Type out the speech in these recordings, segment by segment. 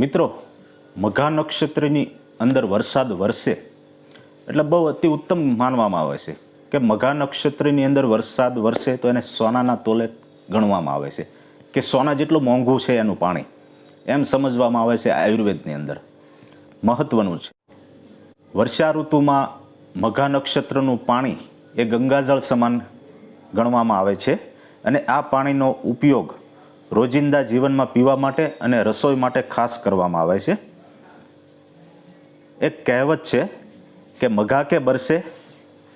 મિત્રો મઘા નક્ષત્રની અંદર વરસાદ વરસે, એટલે બહુ અતિ ઉત્તમ માનવામાં આવે છે કે મઘા નક્ષત્રની અંદર વરસાદ વરસે તો એને સોનાના તોલે ગણવામાં આવે છે કે સોના જેટલું મોંઘું છે એનું પાણી. એમ સમજવામાં આવે છે આયુર્વેદની અંદર. મહત્વનું છે. વર્ષા ઋતુમાં મઘા નક્ષત્રનું પાણી એ ગંગાજળ સમાન ગણવામાં આવે છે અને આ પાણીનો ઉપયોગ રોજિંદા જીવનમાં પીવા માટે અને રસોઈ માટે ખાસ કરવામાં આવે છે. એક કહેવત છે કે મઘા કે બરસે,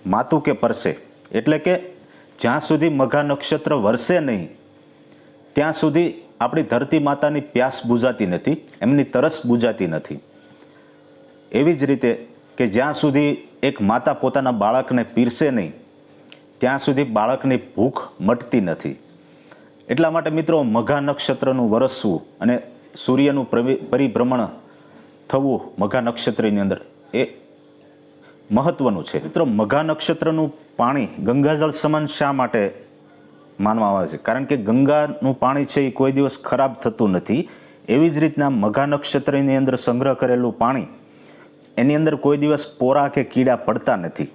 માતું કે પરસે. એટલે કે જ્યાં સુધી મઘા નક્ષત્ર વરસે નહીં, ત્યાં સુધી આપણી ધરતી માતાની પ્યાસ બુજાતી નથી, એમની તરસ બુજાતી નથી. એવી જ રીતે કે જ્યાં સુધી એક માતા પોતાના બાળકને પીરસે નહીં, ત્યાં સુધી બાળકની ભૂખ મટતી નથી. એટલા માટે મિત્રો મઘા નક્ષત્રનું વરસવું અને સૂર્યનું પરિભ્રમણ થવું મઘા નક્ષત્રની અંદર એ મહત્વનું છે. મિત્રો, મઘા નક્ષત્રનું પાણી ગંગાજળ સમાન શા માટે માનવામાં આવે છે? કારણ કે ગંગાનું પાણી છે એ કોઈ દિવસ ખરાબ થતું નથી. એવી જ રીતના મઘા નક્ષત્રની અંદર સંગ્રહ કરેલું પાણી એની અંદર કોઈ દિવસ પોરા કે કીડા પડતા નથી.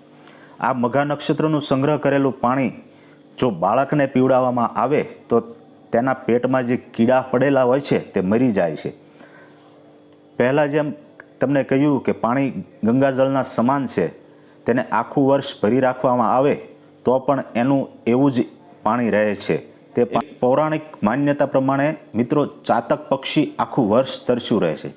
આ મઘા નક્ષત્રનું સંગ્રહ કરેલું પાણી જો બાળકને પીવડાવવામાં આવે, તો તેના પેટમાં જે કીડા પડેલા હોય છે, તે મરી જાય છે. પહેલાં જેમ તમને કહ્યું કે પાણી ગંગાજળના સમાન છે, તેને આખું વર્ષ ભરી રાખવામાં આવે, તો પણ એનું એવું જ પાણી રહે છે. તે પૌરાણિક માન્યતા પ્રમાણે મિત્રો ચાતક પક્ષી આખું વર્ષ તરસ્યું રહે છે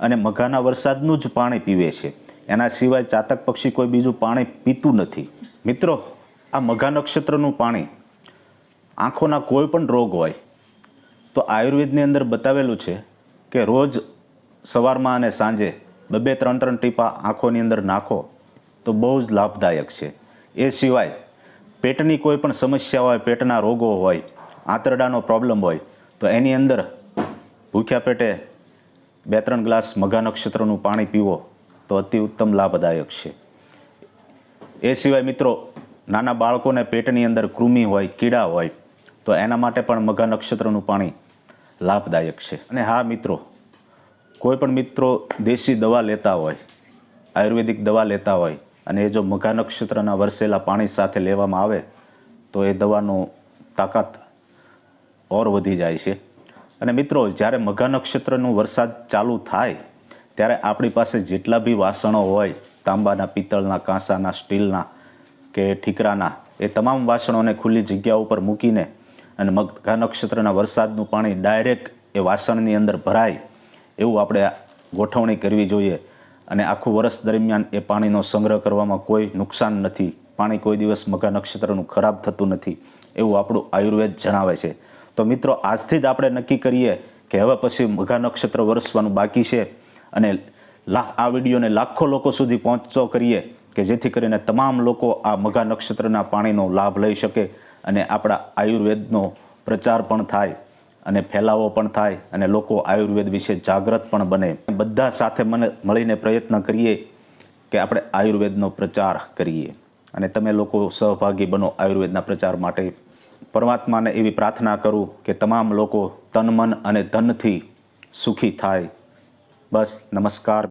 અને મઘાના વરસાદનું જ પાણી પીવે છે. એના સિવાય ચાતક પક્ષી કોઈ બીજું પાણી પીતું નથી. મિત્રો આ મઘા નક્ષત્રનું પાણી, આંખોના કોઈ પણ રોગ હોય, તો આયુર્વેદની અંદર બતાવેલું છે કે રોજ સવારમાં અને સાંજે બબે ત્રણ ત્રણ ટીપા આંખોની અંદર નાખો, તો બહુ જ લાભદાયક છે. એ સિવાય પેટની કોઈ પણ સમસ્યા હોય, પેટના રોગો હોય, આંતરડાનો પ્રોબ્લેમ હોય, તો એની અંદર ભૂખ્યા પેટે બે ત્રણ ગ્લાસ મઘા નક્ષત્રનું પાણી પીવો, તો અતિ ઉત્તમ લાભદાયક છે. એ સિવાય મિત્રો નાના બાળકોને પેટની અંદર કૃમિ હોય, કીડા હોય, તો એના માટે પણ મઘા નક્ષત્રનું પાણી લાભદાયક છે. અને હા મિત્રો, કોઈ પણ મિત્રો દેશી દવા લેતા હોય, આયુર્વેદિક દવા લેતા હોય, અને એ જો મઘા નક્ષત્રના વરસેલા પાણી સાથે લેવામાં આવે, તો એ દવાનું તાકાત ઓર વધી જાય છે. અને મિત્રો, જ્યારે મઘા નક્ષત્રનું વરસાદ ચાલુ થાય, ત્યારે આપણી પાસે જેટલા બી વાસણો હોય, તાંબાના પિત્તળના, કાંસાના, સ્ટીલના કે ઠીકરાના. એ તમામ વાસણોને ખુલ્લી જગ્યા ઉપર મૂકીને અને મઘા નક્ષત્રના વરસાદનું પાણી ડાયરેક્ટ એ વાસણની અંદર ભરાય એવું આપણે ગોઠવણી કરવી જોઈએ. અને આખું વર્ષ દરમિયાન એ પાણીનો સંગ્રહ કરવામાં કોઈ નુકસાન નથી. પાણી કોઈ દિવસ મઘા નક્ષત્રનું ખરાબ થતું નથી એવું આપણું આયુર્વેદ જણાવે છે. તો મિત્રો, આજથી જ આપણે નક્કી કરીએ કે હવે પછી મઘા નક્ષત્ર વરસવાનું બાકી છે અને આ વિડીયોને લાખો લોકો સુધી પહોંચતો કરીએ. કે જેથી કરીને તમામ લોકો આ મઘા નક્ષત્રના પાણીનો લાભ લઈ શકે અને આપણા આયુર્વેદનો પ્રચાર પણ થાય અને ફેલાવો પણ થાય અને લોકો આયુર્વેદ વિશે જાગૃત પણ બને. બધા સાથે મને મળીને પ્રયત્ન કરીએ કે આપણે આયુર્વેદનો પ્રચાર કરીએ અને તમે લોકો સહભાગી બનો આયુર્વેદના પ્રચાર માટે. પરમાત્માને એવી પ્રાર્થના કરું કે તમામ લોકો તન મન અને ધનથી સુખી થાય. બસ નમસ્કાર.